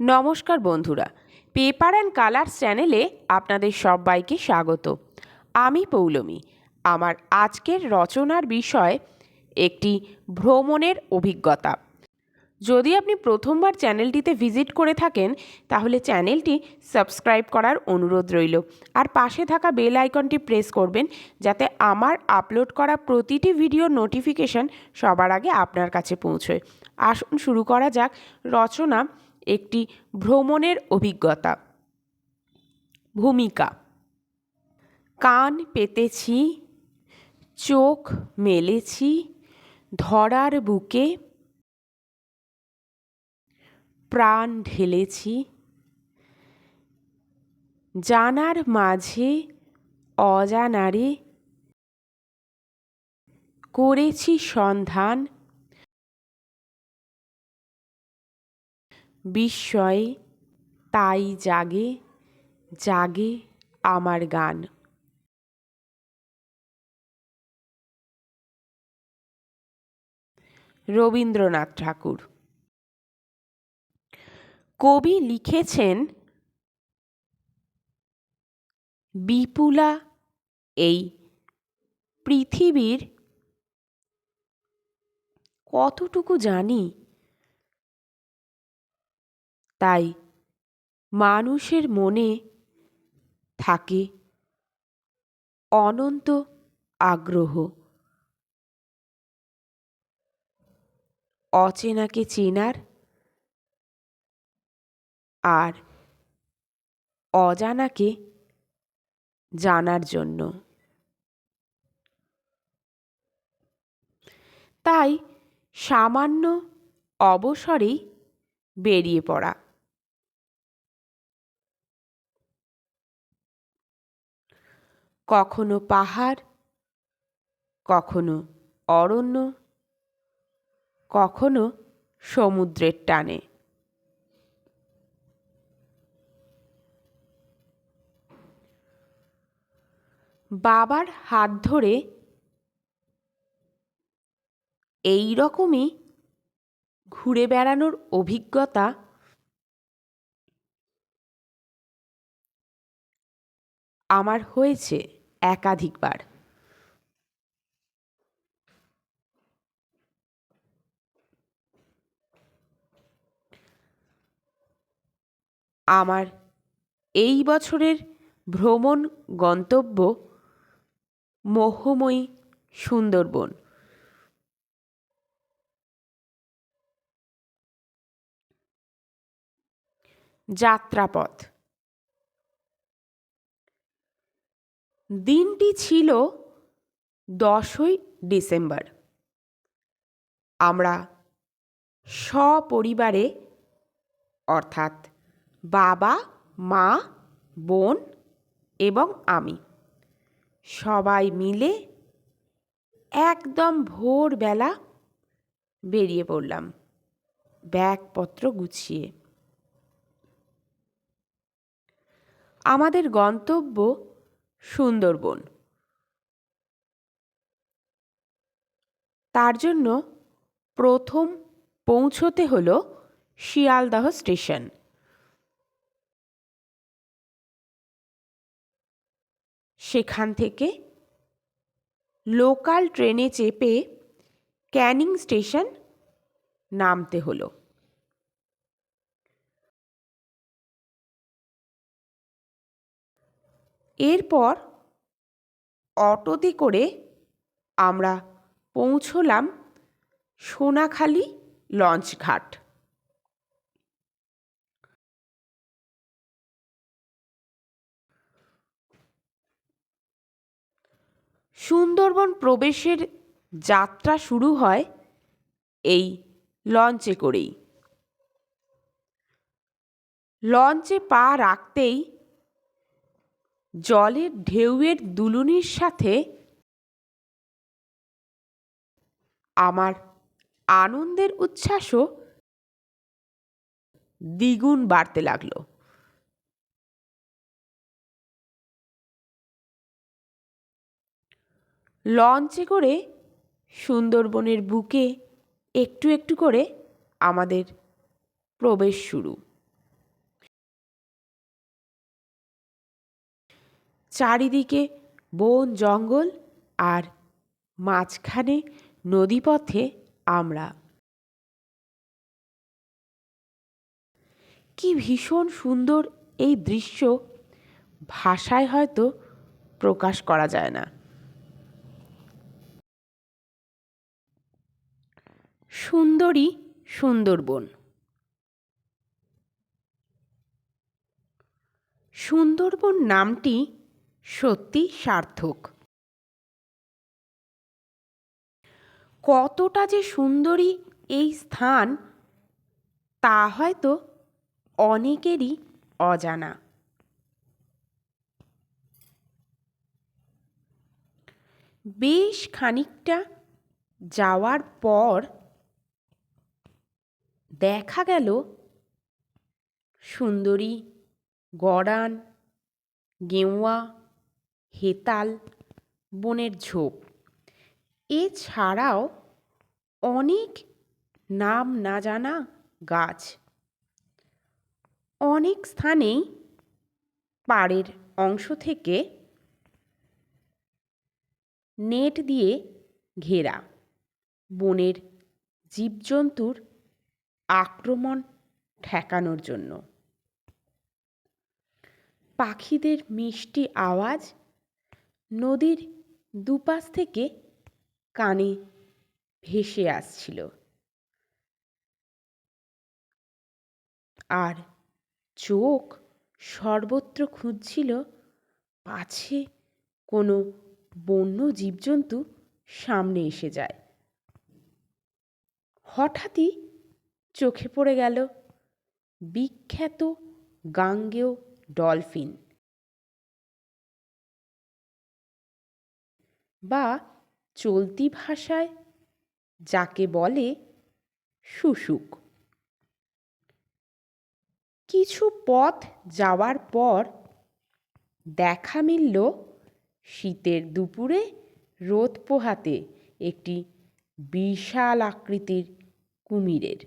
নমস্কার বন্ধুরা। Paper and colours চ্যানেলে আপনাদের সবাইকে স্বাগত। আমি পৌলমী। আমার আজকের রচনার বিষয় একটি ভ্রমণের অভিজ্ঞতা। যদি আপনি প্রথমবার চ্যানেলটিতে ভিজিট করে থাকেন, তাহলে চ্যানেলটি সাবস্ক্রাইব করার অনুরোধ রইল। আর পাশে থাকা বেল আইকনটি প্রেস করবেন, যাতে আমার আপলোড করা প্রতিটি ভিডিও নোটিফিকেশন সবার আগে আপনার কাছে পৌঁছয়। আসুন শুরু করা যাক রচনা একটি ভ্রমণের অভিজ্ঞতা। ভূমিকা। কান পেতেছি, চোখ মেলেছি, ধরার বুকে প্রাণ ঢেলেছি, জানার মাঝে অজানারে করেছি সন্ধান বিস্ময়ে, তাই জাগে জাগে আমার গান। রবীন্দ্রনাথ ঠাকুর। কবি লিখেছেন, বিপুলা এই পৃথিবীর কতটুকু জানি তাই মানুষের মনে থাকে অনন্ত আগ্রহ। অচেনাকে চেনার আর অজানাকে জানার জন্য। তাই সামান্য অবসরেই বেরিয়ে পড়া। কখনো পাহাড়, কখনো অরণ্য, কখনো সমুদ্রের টানে। বাবার হাত ধরে এই রকমই ঘুরে বেড়ানোর অভিজ্ঞতা আমার হয়েছে। একাধিকবার। আমার এই বছরের ভ্রমণ গন্তব্য মোহময়ী সুন্দরবন। যাত্রাপথ। দিনটি ছিল দশই ডিসেম্বর। আমরা সপরিবারে, অর্থাৎ বাবা, মা, বোন এবং আমি সবাই মিলে একদম ভোরবেলা বেরিয়ে পড়লাম ব্যাগপত্র গুছিয়ে। আমাদের গন্তব্য সুন্দরবন। তার জন্য প্রথম পৌঁছতে হলো শিয়ালদহ স্টেশন। সেখান থেকে লোকাল ট্রেনে চেপে ক্যানিং স্টেশন নামতে হলো। এরপর অটোতে করে আমরা পৌঁছলাম সোনাখালি লঞ্চঘাট সুন্দরবন প্রবেশের যাত্রা শুরু হয় এই লঞ্চে করেই। লঞ্চে পা রাখতেই জলের ঢেউয়ের দুলুনির সাথে আমার আনন্দের উচ্ছ্বাসও দ্বিগুণ বাড়তে লাগল। লঞ্চে করে সুন্দরবনের বুকে একটু একটু করে আমাদের প্রবেশ শুরু। চারিদিকে বন, জঙ্গল আর মাঝখানে নদীপথে আমরা। কি ভীষণ সুন্দর এই দৃশ্য ভাষায় হয়তো প্রকাশ করা যায় না। সুন্দরী সুন্দরবন। সুন্দরবন নামটি সত্যি সার্থক। কতটা যে সুন্দরী এই স্থান, তা হয়তো অনেকেরই অজানা। বেশ খানিকটা যাওয়ার পর দেখা গেল সুন্দরী, গড়ান, গেওয়া হেতাল, বনের ঝোপ। এছাড়াও অনেক নাম না জানা গাছ। অনেক স্থানেই পাড়ের অংশ থেকে নেট দিয়ে ঘেরা। বনের জীবজন্তুর আক্রমণ ঠেকানোর জন্য। পাখিদের মিষ্টি আওয়াজ নদীর দুপাশ থেকে কানে ভেসে আসছিল। আর চোখ সর্বত্র খুঁজছিল, পাছে কোনো বন্য জীবজন্তু সামনে এসে যায়। হঠাৎই চোখে পড়ে গেল বিখ্যাত গাঙ্গেয় ডলফিন। বা চলতি ভাষায় যাকে বলে শুশুক কিছু পথ যাওয়ার পর দেখা মিলল শীতের দুপুরে রোদ পোহাতে একটি বিশাল আকৃতির কুমিরের।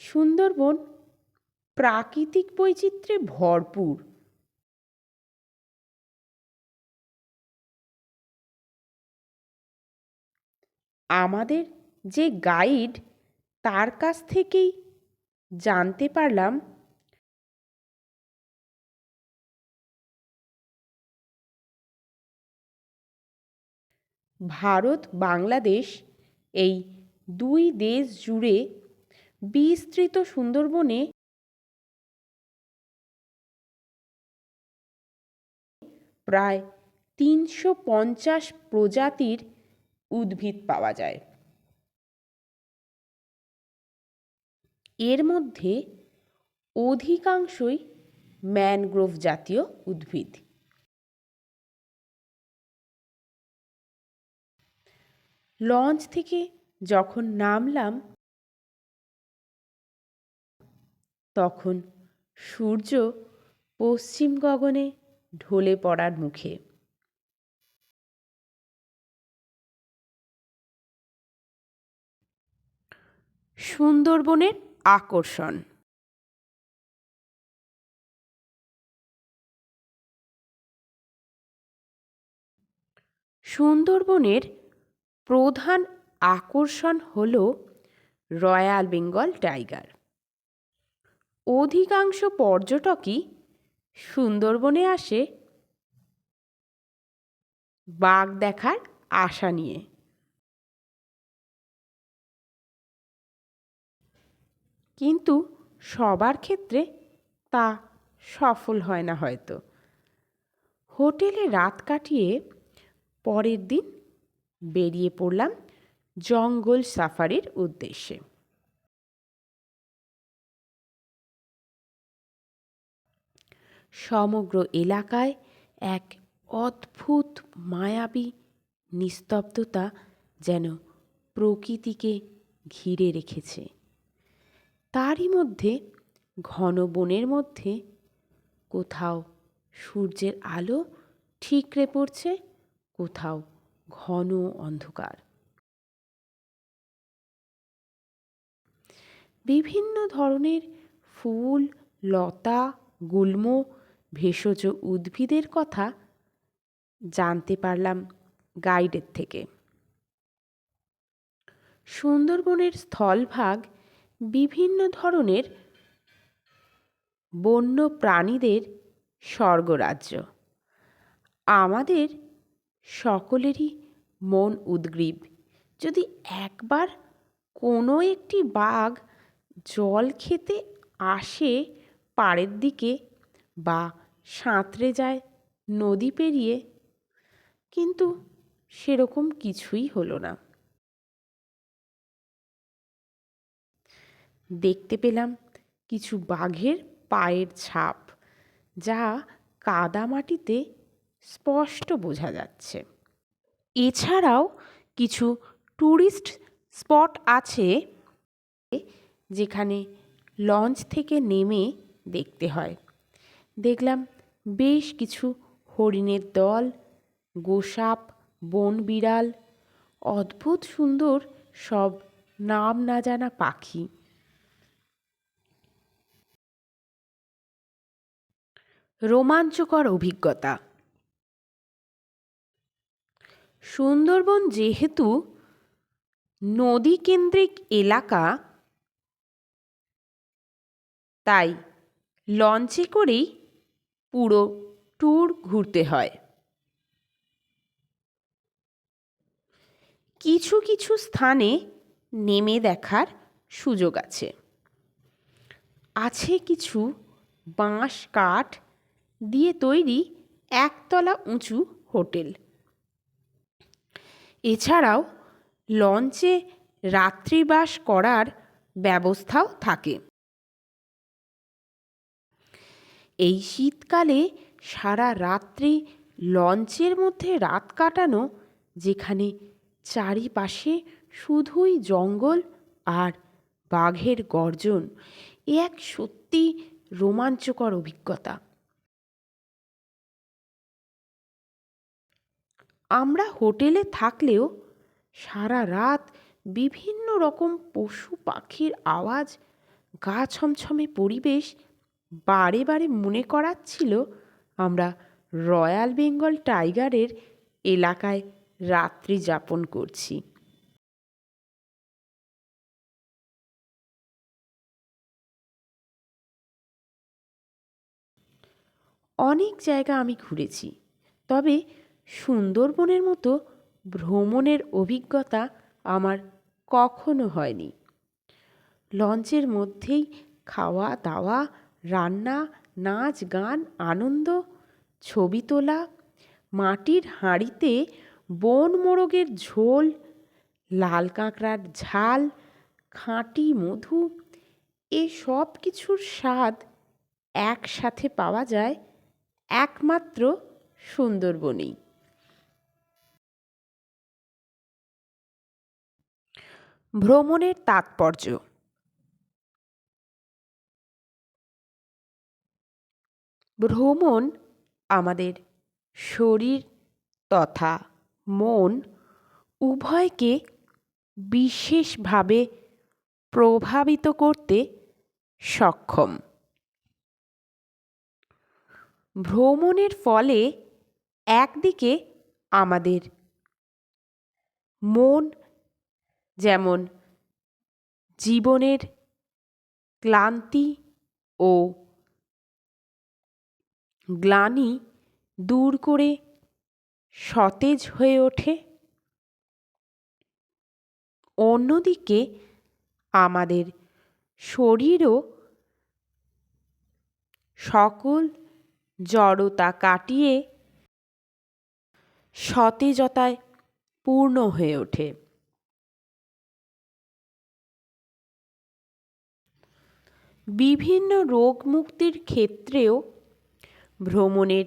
সুন্দরবন প্রাকৃতিক বৈচিত্র্যে ভরপুর। আমাদের যে গাইড তার কাছ থেকেই জানতে পারলাম। ভারত, বাংলাদেশ এই দুই দেশ জুড়ে বিস্তৃত সুন্দরবনে প্রায় তিনশো পঞ্চাশ প্রজাতির উদ্ভিদ পাওয়া যায়। এর মধ্যে অধিকাংশই ম্যানগ্রোভ জাতীয় উদ্ভিদ। লঞ্চ থেকে যখন নামলাম, তখন সূর্য পশ্চিম গগনে ঢলে পড়ার মুখে। সুন্দরবনের আকর্ষণ। সুন্দরবনের প্রধান আকর্ষণ হল রয়্যাল বেঙ্গল টাইগার। অধিকাংশ পর্যটকই সুন্দরবনে আসে বাঘ দেখার আশা নিয়ে। কিন্তু সবার ক্ষেত্রে তা সফল হয় না হয়তো। হোটেলে রাত কাটিয়ে পরের দিন বেরিয়ে পড়লাম জঙ্গল সাফারির উদ্দেশ্যে। সমগ্র এলাকায় এক অদ্ভুত, মায়াবী নিস্তব্ধতা যেন প্রকৃতিকে ঘিরে রেখেছে। তারই মধ্যে, ঘন বনের মধ্যে কোথাও সূর্যের আলো ঠিকরে পড়ছে, কোথাও ঘন অন্ধকার। বিভিন্ন ধরনের ফুল, লতা, গুল্ম, ভেষজ উদ্ভিদের কথা জানতে পারলাম গাইডের থেকে। সুন্দরবনের স্থলভাগ বিভিন্ন ধরনের বন্য প্রাণীদের স্বর্গরাজ্য। আমাদের সকলেরই মন উদ্গ্রীব। যদি একবার কোনো একটি বাঘ জল খেতে আসে পাড়ের দিকে বা সাঁতরে যায় নদী পেরিয়ে, কিন্তু সেরকম কিছুই হলো না। দেখতে পেলাম কিছু বাঘের পায়ের ছাপ, যা কাদামাটিতে স্পষ্ট বোঝা যাচ্ছে। এছাড়াও কিছু ট্যুরিস্ট স্পট আছে যেখানে লঞ্চ থেকে নেমে দেখতে হয়। দেখলাম বেশ কিছু হরিণের দল, গোসাপ, বন বিড়াল, অদ্ভুত সুন্দর সব নাম না জানা পাখি। রোমাঞ্চকর অভিজ্ঞতা। সুন্দরবন যেহেতু নদী কেন্দ্রিক এলাকা, তাই লঞ্চে করেই পুরো ট্যুর ঘুরতে হয়। কিছু কিছু স্থানে নেমে দেখার সুযোগ আছে। আছে কিছু বাঁশ, কাঠ দিয়ে তৈরি একতলা উঁচু হোটেল। এছাড়াও লঞ্চে রাত্রিবাস করার ব্যবস্থাও থাকে। এই শীতকালে সারা রাত্রি লঞ্চের মধ্যে রাত কাটানো, যেখানে চারিপাশে শুধুই জঙ্গল আর বাঘের গর্জন, এ এক সত্যি রোমাঞ্চকর অভিজ্ঞতা। আমরা হোটেলে থাকলেও সারা রাত বিভিন্ন রকম পশু পাখির আওয়াজ, গা ছমছমে পরিবেশ বারে বারে মনে করাচ্ছিল আমরা রয়্যাল বেঙ্গল টাইগারের এলাকায় রাত্রি যাপন করছি। অনেক জায়গা আমি ঘুরেছি, তবে সুন্দরবনের মতো ভ্রমণের অভিজ্ঞতা আমার কখনো হয়নি। লঞ্চের মধ্যেই খাওয়া দাওয়া, রান্না, নাচ, গান, আনন্দ, ছবি তোলা, মাটির হাঁড়িতে বন মোরগের ঝোল, লাল কাঁকড়ার ঝাল, খাঁটি মধু, এ সব কিছুর স্বাদ একসাথে পাওয়া যায় একমাত্র সুন্দরবনেই। ভ্রমণের তাৎপর্য। ভ্রমণ আমাদের শরীর তথা মন উভয়কে বিশেষভাবে প্রভাবিত করতে সক্ষম। ভ্রমণের ফলে একদিকে আমাদের মন যেমন জীবনের ক্লান্তি ও গ্লানি দূর করে সতেজ হয়ে ওঠে। অন্যদিকে আমাদের শরীরও সকল জড়তা কাটিয়ে সতেজতায় পূর্ণ হয়ে ওঠে। বিভিন্ন রোগ মুক্তির ক্ষেত্রেও ভ্রমণের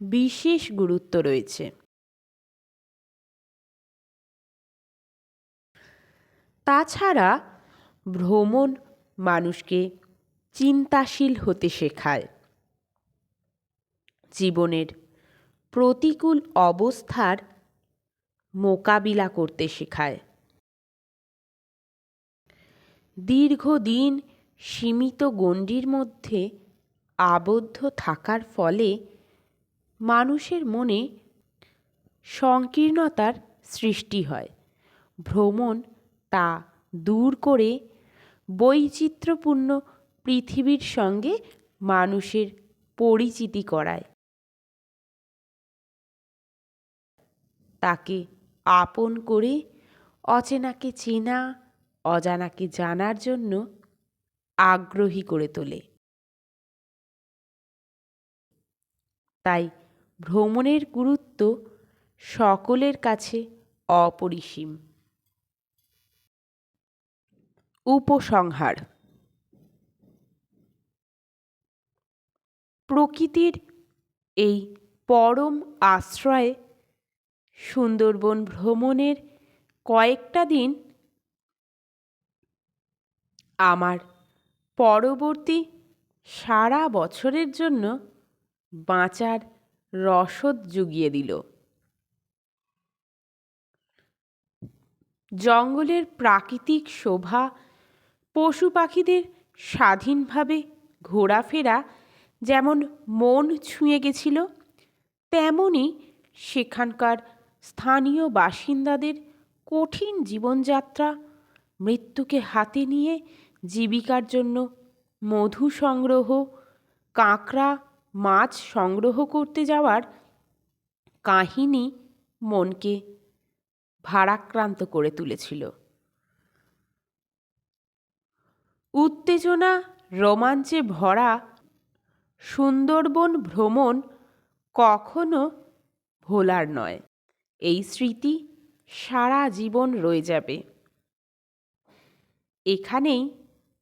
বিশেষ গুরুত্ব রয়েছে। তাছাড়া ভ্রমণ মানুষকে চিন্তাশীল হতে শেখায়। জীবনের প্রতিকূল অবস্থার মোকাবিলা করতে শেখায়। দীর্ঘদিন সীমিত গণ্ডির মধ্যে আবদ্ধ থাকার ফলে মানুষের মনে সংকীর্ণতার সৃষ্টি হয়। ভ্রমণ তা দূর করে বৈচিত্র্যপূর্ণ পৃথিবীর সঙ্গে মানুষের পরিচিতি করায়। তাকে আপন করে অচেনাকে চেনা, অজানাকে জানার জন্য আগ্রহী করে তোলে। তাই ভ্রমণের গুরুত্ব সকলের কাছে অপরিসীম। উপসংহার। প্রকৃতির এই পরম আশ্রয়ে সুন্দরবন ভ্রমণের কয়েকটা দিন আমার পরবর্তী সারা বছরের জন্য বাঁচার রসদ জুগিয়ে দিল। জঙ্গলের প্রাকৃতিক শোভা, পশু পাখিদের স্বাধীনভাবে ঘোরাফেরা যেমন মন ছুঁয়ে গেছিল তেমনই সেখানকার স্থানীয় বাসিন্দাদের কঠিন জীবনযাত্রা, মৃত্যুকে হাতে নিয়ে জীবিকার জন্য মধু সংগ্রহ, কাঁকড়া মাছ সংগ্রহ করতে যাওয়ার কাহিনী মনকে ভারাক্রান্ত করে তুলেছিল। উত্তেজনা, রোমাঞ্চে ভরা সুন্দরবন ভ্রমণ কখনো ভোলার নয়। এই স্মৃতি সারা জীবন রয়ে যাবে। এখানেই